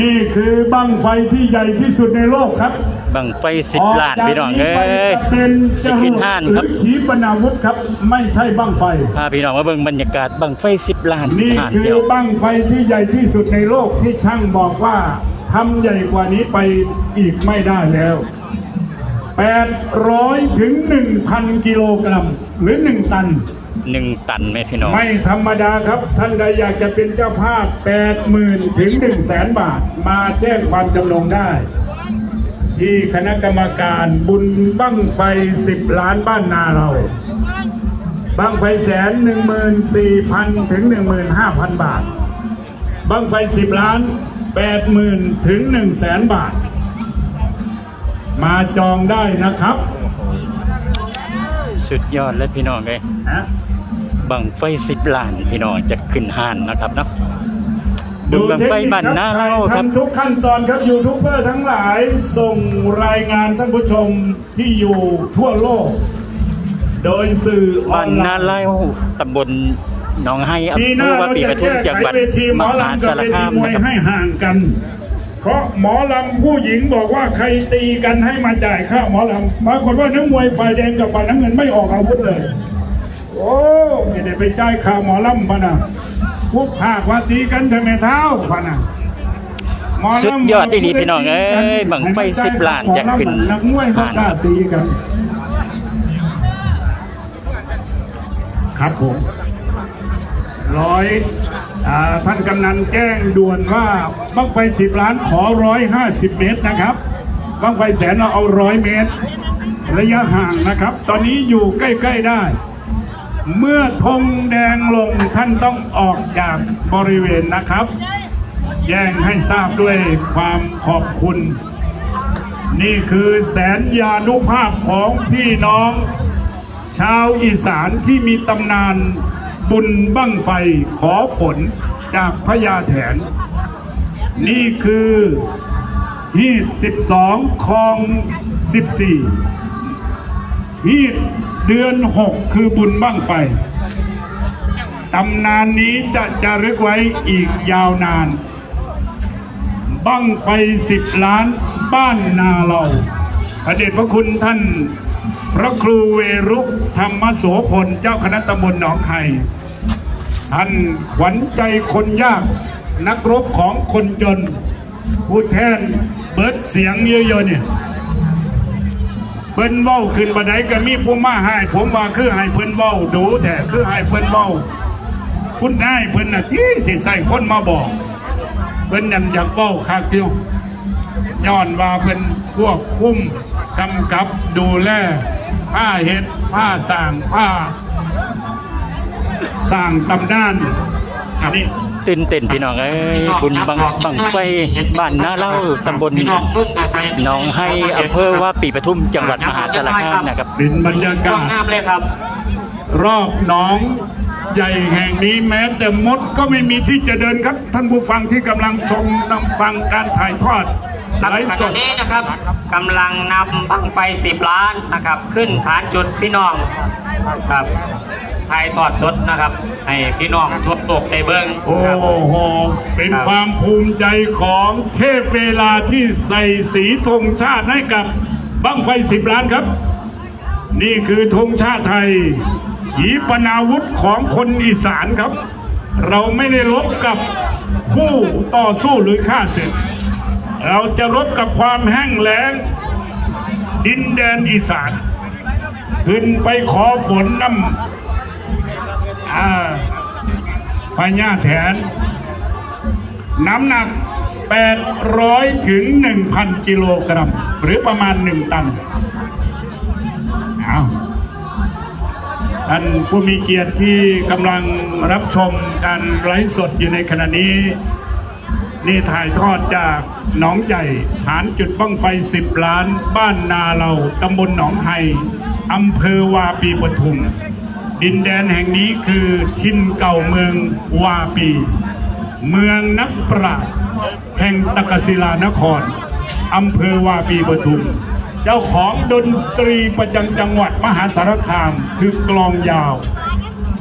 นี่คือบั้งไฟที่ใหญ่ที่สุดในโลกครับ บังไฟสิบล้านพี่น้องเอ้ไปยจะเป็นจสิรขึ้นวดห้านหครืรับอขีปนาวุธครับ ไม่ใช่บั้งไฟ พาพี่น้องมาเบิ่งบรรยากาศบังไฟสิบล้านนี่ห้านคือเดียวบั้งไฟที่ใหญ่ที่สุดในโลกที่ช่างบอกว่าทำใหญ่กว่านี้ไปอีกไม่ได้แล้ว 800 ถึง 1,000 กิโลกรัมหรือ 1 ตัน หนึ่งตันไหมพี่น้อง ไม่ธรรมดาครับ ท่านใดอยากจะเป็นเจ้าภาพ 80,000ถึง1 0 0 0 0แสนบาท มาแจ้งความจำนงได้ ที่คณะกรรมการบุญบั้งไฟ 10 ล้านบ้านนาเรา บั้งไฟแสน14,000 ถึง 15,000 บาท บั้งไฟ 10 ล้าน 80,000 ถึง 1 0 0 0 0แสนบาท มาจองได้นะครับ สุดยอดเลยพี่น้องเลยนะ บังไฟสิบล้านพี่น้องจะขึ้นห้านนะครับเนาะบุญบังไฟบ้านนาเราครับทำทุกขั้นตอนครับยูทูบเบอร์ทั้งหลายส่งรายงานท่านผู้ชมที่อยู่ทั่วโลก โดยสื่ออบ้าอนนไลนาน์เล่าตำบลหนองไฮอำปีหเภน้าอว่าเราปีจะปทุมแก้จังไขหวัดเวทีหมมอหาลำกัสาบรเวทีคามมวยนะครับ ให้ห่างกัน เพราะหมอลำผู้หญิงบอกว่าใครตีกันให้มาจ่ายค่าหมอลำปรากฏว่านักมวยฝ่ายแดงกับฝ่ายน้ำเงินไม่ออกอาวุธเลย โอ้ไม่ได้ไปจ่ายค่าหมอลำพะนะพวกภาคว่าตีกันทำไมเท้าพะนะหมลำสุดยอดอีหลีพี่น้องเอ้ยบั้งไฟ10ล้านจะขึ้นนักมวยเขากล้าตีกัน ครับผมร้อยอ่าท่านกำนันแจ้งด่วนว่าบั้งไฟสิบล้านขอร้อยห้าสิบเมตรนะครับบั้งไฟแสนเราเอาร้อยเมตร ระยะห่างนะครับ ตอนนี้อยู่ใกล้ ๆ ได้ เมื่อธงแดงลงท่านต้องออกจากบริเวณนะครับ แจ้งให้ทราบด้วยความขอบคุณ นี่คือแสนยานุภาพของพี่น้อง ชาวอีสานที่มีตำนานบุญบั้งไฟขอฝนจากพญาแถน นี่คือฮีด12คลอง 14 ฮีดเดือน6คือบุญบั้งไฟตำนานนี้จะจารึกไว้อีกยาวนาน บั้งไฟสิบล้านบ้านนาเราพระเดชพระคุณท่าน พระครูเวรุธรรมโสพลเจ้าคณะตำบลหนองไฮท่านขวัญใจคนยาก นักรบของคนจน ผู้แทนเบิดเสียงเยอะๆเนี่ย เพิ่นเว้าขึ้นบันไดก็มีผู้มาให้ผมว่าคือให้เพิ่นเว้าดูแท้คือให้เพิ่นเว้าคุณนายเพิ่นน่ะที่สิใส่คนมาบอก เพิ่นยังอยากเว้าคักเดียวย้อนว่าเพิ่นควบคุมกำกับดูแลผ้าเฮ็ดผ้าสางผ้าสางตำนานนี่ ตื่นเต้นพี่น้องเอ้ยบุญบังบังไฟบ้านนาเล่าตำบลพี่น้องเพิ่งเอาไปหนองไฮอำเภอว่าปีปทุมจังหวัดมหาสารคามนะครับเป็นบรรยาก็กาศงามเลยครับ รอบหนองใหญ่แห่งนี้แม้แต่มดก็ไม่มีที่จะเดินครับ ท่านผู้ฟังที่กำลังชมนำฟังการถ่ายทอดครับไลฟ์ขสณะดนี้นะครับกำลังนำบังไฟสิบล้านนะครับ ขึ้นฐานจุดพี่น้องครับ ถ่ายทอดสดนะครับ ให้พี่น้องทั่วโลกได้เบิ้งโอ้ครับ โห เป็นครับ ความภูมิใจของเทพเวลาที่ใส่สีธงชาติให้กับบั้งไฟสิบล้านครับ นี่คือธงชาติไทย ขีปนาวุธของคนอีสานครับ เราไม่ได้ลบกับผู้ต่อสู้หรือฆ่าศึกเราจะรบกับความแห้งแล้ง ดินแดนอีสาน ขึ้นไปขอฝนน้ำอ่า พญาแถน น้ำหนัก 800 ถึง 1,000 กิโลกรัม หรือประมาณ 1 ตันเอาท่านผู้มีเกียรติที่กำลังรับชมการไลฟ์สดอยู่ในขณะนี้ นี่ถ่ายทอดจากหนองใหญ่ฐานจุดบ้างไฟ 10 ล้าน บ้านนาเราตำบลหนองไฮอำเภอวาปีปทุม ดินแดนแห่งนี้คือทินเก่าเมืองวาปี เมืองนักปราชญ์แห่งตะกศิลานครอำเภอวาปีปทุม เจ้าของดนตรีประจำจังหวัดมหาสารคามคือกลองยาว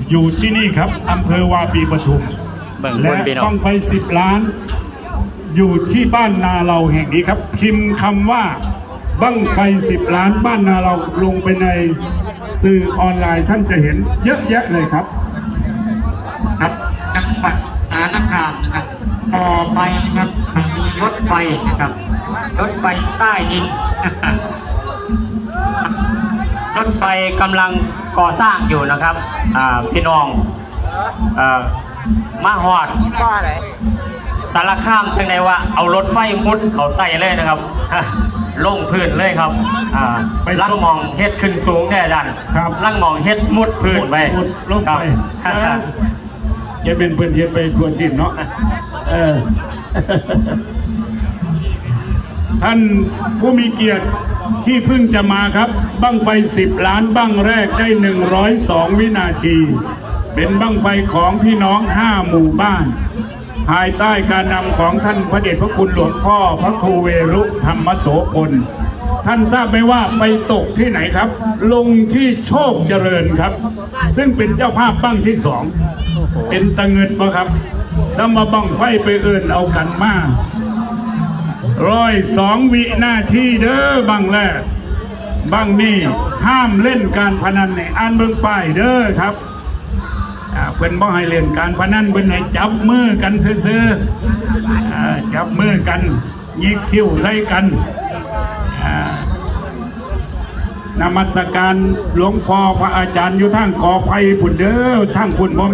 อยู่ที่นี่ครับอำเภอวาปีปทุมเบิ่งบและนพี่น้อบ้งองไฟสิบล้าน อยู่ที่บ้านนาเราแห่งนี้ครับ พิมพ์คำว่าบั้งไฟสิบล้านบ้านนาเราลงไปใน สื่อออนไลน์ท่านจะเห็นเยอะแยะเลยครับ ครับจังหวัดสารคามนะครับต่อไปนะครับมีรถไฟนะครับ รถไฟใต้ดิน รถไฟกำลังก่อสร้างอยู่นะครับอ่าพี่น้องอ่ามาหอดก็อะไรสารคามจังไดว่าเอารถไฟมุดเขาไต่เลยนะครับ ลงพื้นเลยครับอ่าไปส่งลังมองเฮ็ดขึ้นสูงแน่ดันครับลังมองเฮ็ดมุดพื้นไปหมดลงไปครับอย่าเป็นเพื่อนเทียนไปทัวทีมเนาะเออท่านผู้มีเกียรติที่เพิ่งจะมาครับ บั้งไฟ 10 ล้านบั้งแรกได้ 102 วินาที เป็นบั้งไฟของพี่น้อง 5 หมู่บ้าน ภายใต้การนำของท่านพระเดชพระคุณหลวงพ่อพระครูเวรุธรรมโสพลท่านทราบไหมว่าไปตกที่ไหนครับ ลงที่โชคเจริญครับ ซึ่งเป็นเจ้าภาพบั้งที่สอง เป็นตะเงินปะครับสมมบังไฟไปเอินเอากันมาร้อยสองวิหน้าที่เด้อบังแรกบังนี่ห้ามเล่นการพนันในอันเบิงป้ายเด้อครับ เพิ่นบ่ให้เล่นการพนันเพิ่นให้จับมือกันซื่อๆจับมือกันยิกคิ้วใส่กันอ่านมัสการหลวงพ่อพระอาจารย์อยู่ทั้งกอไผ่พุ่นเด้อทั้งผุนบ่